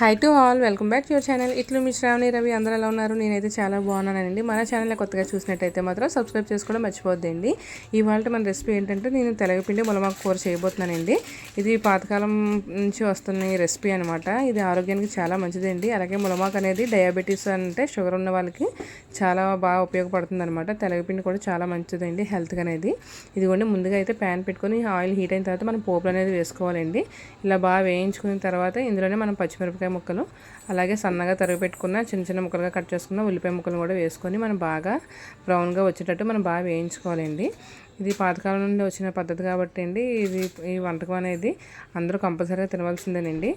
Hi to all welcome back your channel ఇట్లు మీ శ్రావణి రవి అందరూ ఎలా ఉన్నారు? నేనైతే చాలా బాగున్నానండి. మన ఛానల్ కొత్తగా చూసినట్టయితే మాత్రం సబ్స్క్రైబ్ చేసుకోవడం మర్చిపోద్దండి ఇవాళ మన రెసిపీ ఏంటంటే నేను తెలగపిండి ములమాకు కూర చేయబోతున్నానండి. ఇది పాతకాలం నుంచి వస్తున్న రెసిపీ అనమాట ఇది ఆరోగ్యానికి చాలా మంచిదండి. అలాగే ములమాకు అనేది డయాబెటీస్ అంటే షుగర్ ఉన్న వాళ్ళకి చాలా బాగా ఉపయోగపడుతుంది అనమాట తెలగపిండి కూడా చాలా మంచిదండి హెల్త్కి అనేది. ఇదిగోండి ముందుగా అయితే ప్యాన్ పెట్టుకొని ఆయిల్ హీట్ అయిన తర్వాత మనం పోపులు అనేది వేసుకోవాలండి. ఇలా బాగా వేయించుకున్న తర్వాత ఇందులోనే మనం పచ్చిమిరపకాయ ముక్కలు అలాగే సన్నగా తరిగి పెట్టుకున్న చిన్న చిన్న ముక్కలుగా కట్ చేసుకున్న ఉల్లిపాయ ముక్కలు కూడా వేసుకొని మనం బాగా బ్రౌన్గా వచ్చేటట్టు మనం బాగా వేయించుకోవాలండి. ఇది పాతకాలం నుండి వచ్చిన పద్ధతి కాబట్టి అండి ఇది ఈ వంటకం అనేది అందరూ కంపల్సరీగా తినవలసిందేనండి.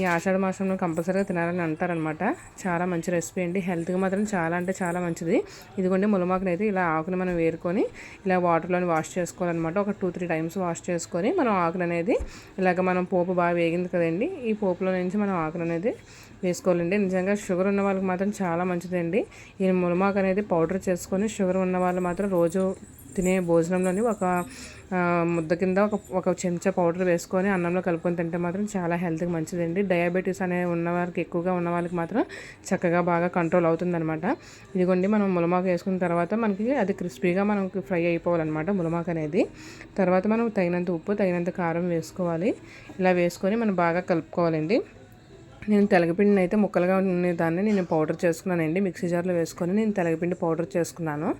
ఈ ఆషాఢ మాసంలో కంపల్సరీగా తినాలని అంటారనమాట చాలా మంచి రెసిపీ అండి. హెల్త్కి మాత్రం చాలా అంటే చాలా మంచిది. ఇదిగోండి ములమాకుని అయితే ఇలా ఆకుని మనం వేరుకొని ఇలా వాటర్లోని వాష్ చేసుకోవాలన్నమాట. ఒక టూ త్రీ టైమ్స్ వాష్ చేసుకొని మనం ఆకులు అనేది ఇలాగ మనం పోపు బాగా వేగింది కదండి ఈ పోపులో నుంచి మనం ఆకులు అనేది వేసుకోవాలండి. నిజంగా షుగర్ ఉన్న వాళ్ళకి మాత్రం చాలా మంచిదండి. ఈ ములమాకు అనేది పౌడర్ చేసుకొని షుగర్ ఉన్న వాళ్ళు మాత్రం రోజు తినే భోజనంలోని ఒక ముద్ద కింద ఒక ఒక చెంచా పౌడర్ వేసుకొని అన్నంలో కలుపుకొని తింటే మాత్రం చాలా హెల్త్కి మంచిదండి. డయాబెటీస్ అనే ఉన్నవారికి ఎక్కువగా ఉన్న వాళ్ళకి మాత్రం చక్కగా బాగా కంట్రోల్ అవుతుందన్నమాట. ఇదిగోండి మనం ములమాకు వేసుకున్న తర్వాత మనకి అది క్రిస్పీగా మనకి ఫ్రై అయిపోవాలన్నమాట ములమాకు అనేది. తర్వాత మనం తగినంత ఉప్పు తగినంత కారం వేసుకోవాలి. ఇలా వేసుకొని మనం బాగా కలుపుకోవాలండి. నేను తెలగపిండిని అయితే ముక్కలుగా దాన్ని నేను పౌడర్ చేసుకున్నానండి. మిక్సీ జార్లో వేసుకొని నేను తెలగపిండి పౌడర్ చేసుకున్నాను.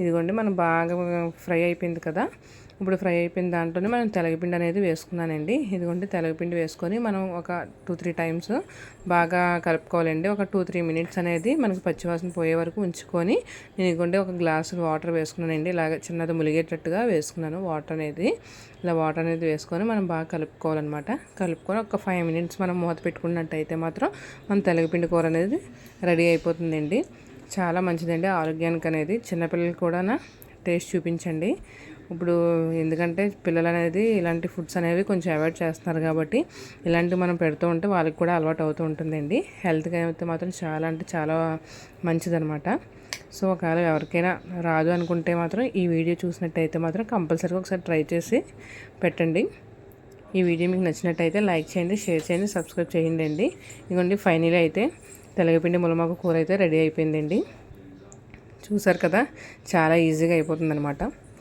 ఇదిగోండి మనం బాగా ఫ్రై అయిపోయింది కదా. ఇప్పుడు ఫ్రై అయిపోయిన దాంట్లోనే మనం తెలగపిండి అనేది వేసుకున్నానండి. ఇదిగోండి తెలగపిండి వేసుకొని మనం ఒక టూ త్రీ టైమ్స్ బాగా కలుపుకోవాలండి. ఒక టూ త్రీ మినిట్స్ అనేది మనకి పచ్చివాసన పోయే వరకు ఉంచుకొని నేను ఇదిగోండి ఒక గ్లాస్ వాటర్ వేసుకున్నానండి. ఇలాగ చిన్నది ములిగేటట్టుగా వేసుకున్నాను వాటర్ అనేది. ఇలా వాటర్ అనేది వేసుకొని మనం బాగా కలుపుకోవాలన్నమాట. కలుపుకొని ఒక ఫైవ్ మినిట్స్ మనం మూత పెట్టుకున్నట్టయితే మాత్రం మన తెలగపిండి కూర అనేది రెడీ అయిపోతుందండి. చాలా మంచిదండి ఆరోగ్యానికి అనేది చిన్నపిల్లలు కూడా టేస్ట్ చూపించండి. ఇప్పుడు ఎందుకంటే పిల్లలు అనేది ఇలాంటి ఫుడ్స్ అనేవి కొంచెం అవాయిడ్ చేస్తున్నారు కాబట్టి ఇలాంటివి మనం పెడుతూ ఉంటే వాళ్ళకి కూడా అలవాటు అవుతూ ఉంటుందండి. హెల్త్కి అయితే మాత్రం చాలా అంటే చాలా మంచిదనమాట సో ఒకవేళ ఎవరికైనా రాదు అనుకుంటే మాత్రం ఈ వీడియో చూసినట్టయితే మాత్రం కంపల్సరీగా ఒకసారి ట్రై చేసి పెట్టండి. ఈ వీడియో మీకు నచ్చినట్టయితే లైక్ చేయండి షేర్ చేయండి సబ్స్క్రైబ్ చేయండి అండి. ఇదిగోండి ఫైనల్ అయితే తెలగపిండి ములమాకు కూర అయితే రెడీ అయిపోయిందండి. చూసారు కదా చాలా ఈజీగా అయిపోతుంది